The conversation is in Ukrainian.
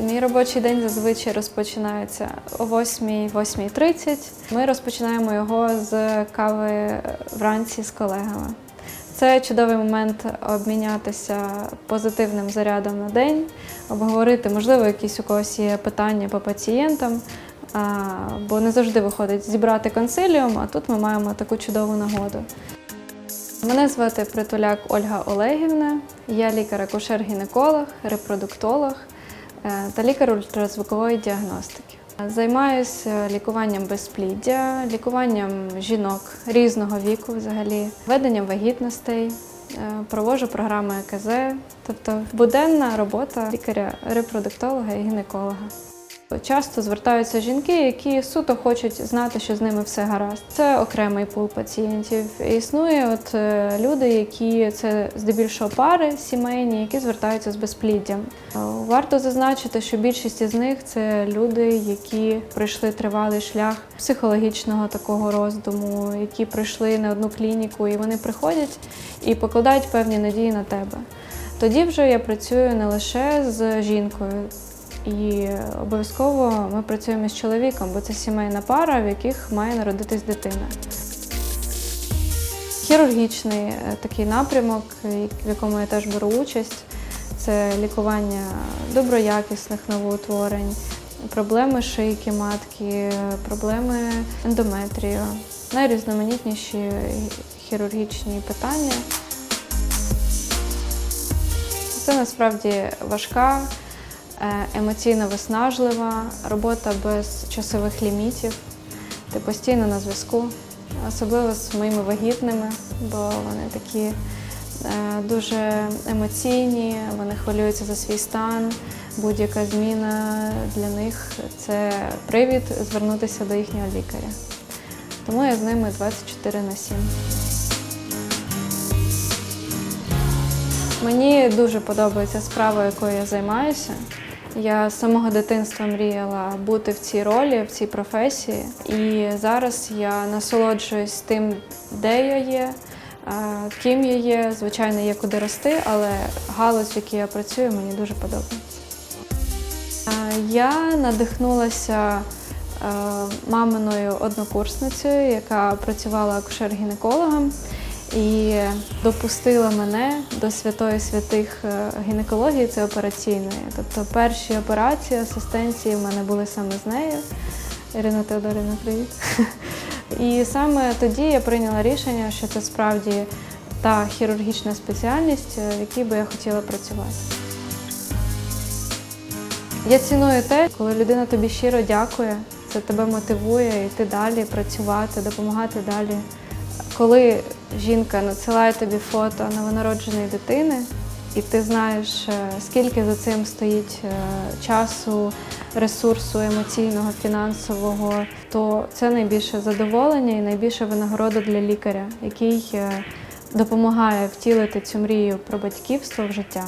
Мій робочий день зазвичай розпочинається о 8-8.30. Ми розпочинаємо його з кави вранці з колегами. Це чудовий момент обмінятися позитивним зарядом на день, обговорити, можливо, якісь у когось є питання по пацієнтам, бо не завжди виходить зібрати консиліум, а тут ми маємо таку чудову нагоду. Мене звати Притуляк Ольга Олегівна. Я лікар-акушер-гінеколог, репродуктолог е, та лікар ультразвукової діагностики. Займаюся лікуванням безпліддя, лікуванням жінок різного віку, взагалі, веденням вагітностей, провожу проводжу програми ЕКЗ, тобто буденна робота лікаря-репродуктолога і гінеколога. Часто звертаються жінки, які суто хочуть знати, що з ними все гаразд. Це окремий пул пацієнтів. Існує от е, люди, які це здебільшого пари сімейні, які звертаються з безпліддям. Е, Варто зазначити, що більшість із них це люди, які пройшли тривалий шлях психологічного такого роздуму, які пройшли не одну клініку, і вони приходять і покладають певні надії на тебе. Тоді вже я працюю не лише з жінкою, і обов'язково ми працюємо з чоловіком, бо це сімейна пара, в яких має народитись дитина. Хірургічний е, такий напрямок, в якому я теж беру участь, це лікування доброякісних новоутворень, проблеми шийки матки, проблеми ендометрію, найрізноманітніші хірургічні питання. Це насправді важка, емоційно виснажлива робота без часових лімітів. Ти постійно на зв'язку, особливо з моїми вагітними, бо вони такі е, дуже емоційні, вони хвилюються за свій стан. Будь-яка зміна для них це привід звернутися до їхнього лікаря. Тому я з ними 24 на 7. Мені дуже подобається справа, якою я займаюся. Я з самого дитинства мріяла бути в цій ролі, в цій професії. І зараз я насолоджуюсь тим, де я є, е, ким я є. Звичайно, є куди рости, але галузь, в якій я працюю, мені дуже подобається. Е, Я надихнулася е, маминою однокурсницею, яка працювала акушер-гінекологом і допустила мене до святої святих е, гінекології, це операційної. Тобто перші операції, асистенції в мене були саме з нею. Ірина Теодорівна, привіт. І саме тоді я прийняла рішення, що це справді та хірургічна спеціальність, е, в якій би я хотіла працювати. Я ціную те, коли людина тобі щиро дякує, це тебе мотивує йти далі, працювати, допомагати далі. Коли жінка надсилає тобі фото новонародженої дитини, і ти знаєш, е, скільки за цим стоїть е, часу, ресурсу емоційного, фінансового, то це найбільше задоволення і найбільша винагорода для лікаря, який е, допомагає втілити цю мрію про батьківство в життя.